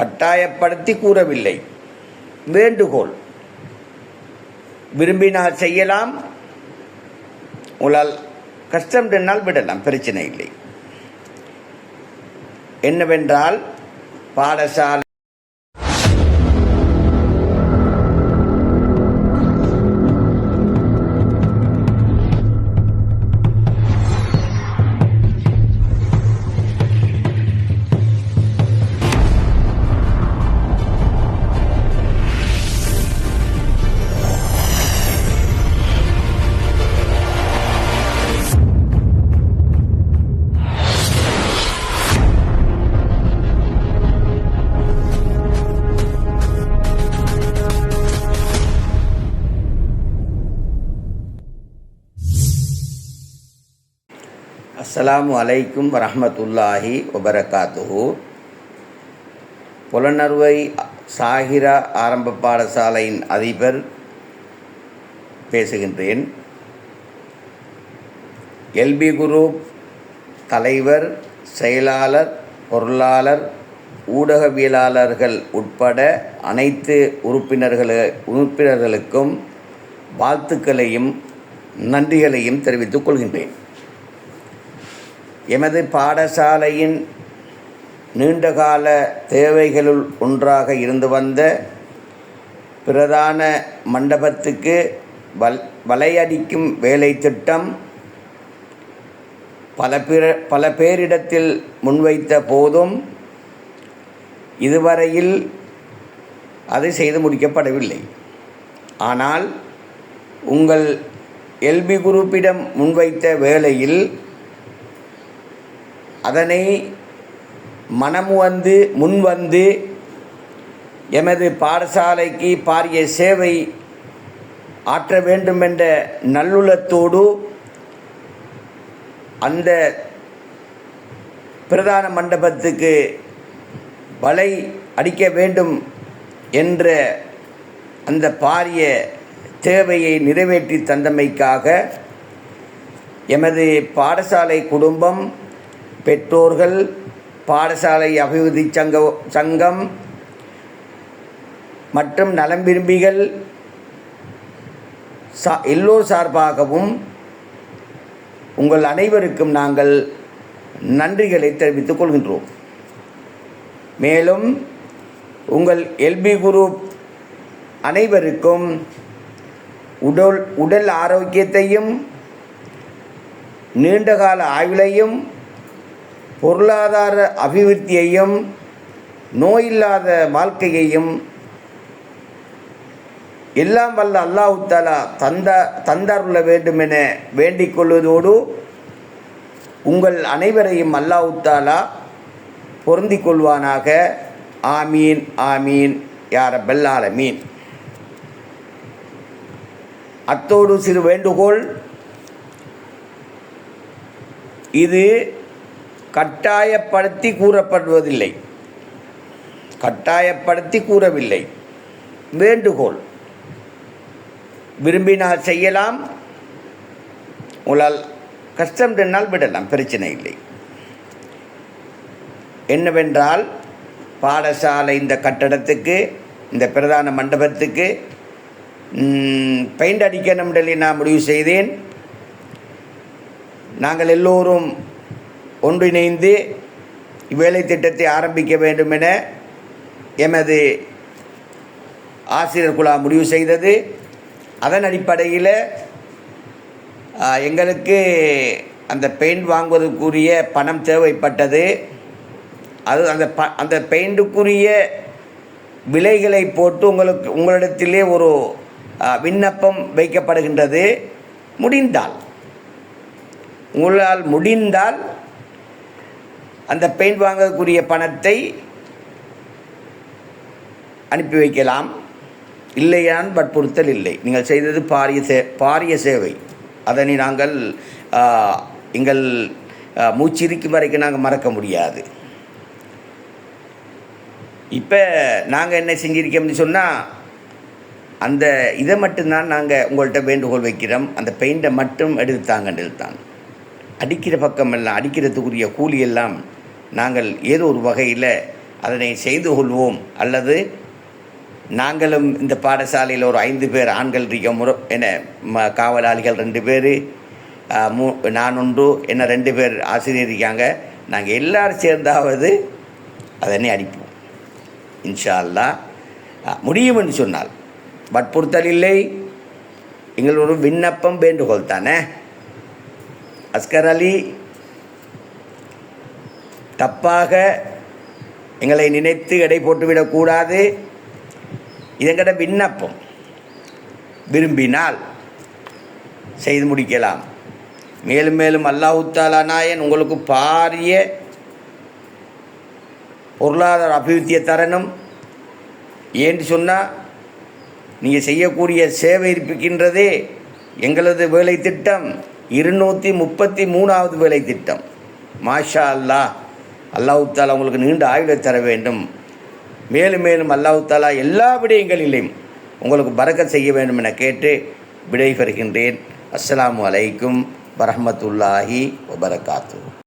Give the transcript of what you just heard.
கட்டாயப்படுத்தி கூறவில்லை. வேண்டுகோள். விரும்பினால் செய்யலாம். உங்களால் கஷ்டம் என்னால் விடலாம் பிரச்சனை இல்லை. என்னவென்றால் பாடசாலை அஸ்ஸலாமு அலைக்கும் வரமத்துல்லாஹி வபரகாத்துஹு. புலனறுவை சாகிரா ஆரம்ப பாடசாலையின் அதிபர் பேசுகின்றேன். எல்பி குரூப் தலைவர் செயலாளர் பொருளாளர் ஊடகவியலாளர்கள் உட்பட அனைத்து உறுப்பினர்கள உறுப்பினர்களுக்கும் வாழ்த்துக்களையும் நன்றிகளையும் தெரிவித்துக் கொள்கின்றேன். எமது பாடசாலையின் நீண்டகால தேவைகளுள் ஒன்றாக இருந்து வந்த பிரதான மண்டபத்துக்கு வல் வலையடிக்கும் வேலை திட்டம் பல பிற பல பேரிடத்தில் முன்வைத்த போதும் இதுவரையில் அது செய்து முடிக்கப்படவில்லை. ஆனால் உங்கள் எல்பி குரூப்பிடம் முன்வைத்த வேளையில் அதனை மனம் வந்து முன் வந்து எமது பாடசாலைக்கு பாரிய சேவை ஆற்ற வேண்டும் என்ற நல்லுள்ளத்தோடு அந்த பிரதான மண்டபத்துக்கு வலை அடிக்க வேண்டும் என்ற அந்த பாரிய தேவையை நிறைவேற்றி தந்தமைக்காக எமது பாடசாலை குடும்பம் பெற்றோர்கள் பாடசாலை அபிவிருத்தி சங்க சங்கம் மற்றும் நலம் விரும்பிகள் சா எல்லோர் சார்பாகவும் உங்கள் அனைவருக்கும் நாங்கள் நன்றிகளை தெரிவித்துக் கொள்கின்றோம். மேலும் உங்கள் எல்பி குரூப் அனைவருக்கும் உடல் உடல் ஆரோக்கியத்தையும் நீண்டகால ஆயுளையும் பொருளாதார அபிவிருத்தியையும் நோயில்லாத வாழ்க்கையையும் எல்லாம் வல்ல அல்லாஹு தாலா தந்த தந்தருள்ள வேண்டும் என வேண்டிக் கொள்வதோடு உங்கள் அனைவரையும் அல்லாஹு தாலா கொள்வானாக. ஆமீன் ஆமீன் யார பெல்லால மீன் அத்தோடு சிறு வேண்டுகோள். இது கட்டாயப்படுத்தி கூறப்படுவதில்லை. கட்டாயப்படுத்தி கூறவில்லை. வேண்டுகோள். விரும்பினால் செய்யலாம். உங்களால் கஷ்டம் என்னால் விடலாம். பிரச்சனை இல்லை. என்னவென்றால் பாடசாலை இந்த கட்டடத்துக்கு இந்த பிரதான மண்டபத்துக்கு பெயிண்ட் அடிக்கணும் சொல்லி நான் முடிவு செய்தேன். நாங்கள் எல்லோரும் ஒன்றிணைந்து இவ்வேலை திட்டத்தை ஆரம்பிக்க வேண்டும் என எமது ஆசிரியர் குழா முடிவு செய்தது. அதன் அடிப்படையில் எங்களுக்கு அந்த பெயிண்ட் வாங்குவதற்குரிய பணம் தேவைப்பட்டது. அது அந்த ப அந்த பெயிண்ட்டுக்குரிய விலைகளை போட்டு உங்களுக்கு உங்களிடத்திலே ஒரு விண்ணப்பம் வைக்கப்படுகின்றது. முடிந்தால் உங்களால் முடிந்தால் அந்த பெயிண்ட் வாங்கக்கூடிய பணத்தை அனுப்பி வைக்கலாம். இல்லையான் வற்புறுத்தல் இல்லை. நீங்கள் செய்தது பாரிய சே பாரிய சேவை. அதனை நாங்கள் எங்கள் ஆ, மூச்சிருக்கும் வரைக்கும் நாங்கள் மறக்க முடியாது. இப்போ நாங்கள் என்ன செஞ்சிருக்கோம்னு சொன்னால் அந்த இதை மட்டும்தான் நாங்கள் உங்கள்கிட்ட வேண்டுகோள் வைக்கிறோம். அந்த பெயிண்டை மட்டும் எடுத்தாங்க தான். அடிக்கிற பக்கம் எல்லாம் அடிக்கிறதுக்குரிய கூலி எல்லாம் நாங்கள் ஏதோ ஒரு வகையில் அதனை செய்து கொள்வோம். அல்லது நாங்களும் இந்த பாடசாலையில் ஒரு ஐந்து பேர் ஆண்கள் இருக்க முறை என்ன ம காவலாளிகள் ரெண்டு பேர் மூ நான் ஒன்று என்ன ரெண்டு பேர் ஆசிரியர் இருக்காங்க. நாங்கள் எல்லோரும் சேர்ந்தாவது அதனை அடிப்போம். இன்ஷா அல்லாஹ் முடியும் என்று சொன்னால். வற்புறுத்தல் இல்லை. எங்களோட விண்ணப்பம் வேண்டுகோள் தானே. அஸ்கர் அலி தப்பாக எங்களை நினைத்து எடை போட்டுவிடக்கூடாது இதங்கட விண்ணப்பம். விரும்பினால் செய்து முடிக்கலாம். மேலும் மேலும் அல்லாஹு நாயன் உங்களுக்கு பாரிய பொருளாதார அபிவிருத்தியை தரணும். ஏன்னு சொன்னால் நீங்கள் செய்யக்கூடிய சேவை இருக்கின்றதே எங்களது வேலை திட்டம் இருநூற்றி முப்பத்தி மூணாவது வேலை திட்டம் மாஷா அல்லாஹ். அல்லாஹுத்தாலா உங்களுக்கு நீண்ட ஆயுளை தர வேண்டும். மேலும் மேலும் அல்லாஹுத்தாலா எல்லா விடயங்களிலும் உங்களுக்கு பறக்க செய்ய வேண்டும் என கேட்டு விடை பெறுகின்றேன். அஸ்ஸலாமு அலைக்கும் வரஹ்மத்துல்லாஹி வபரகாத்து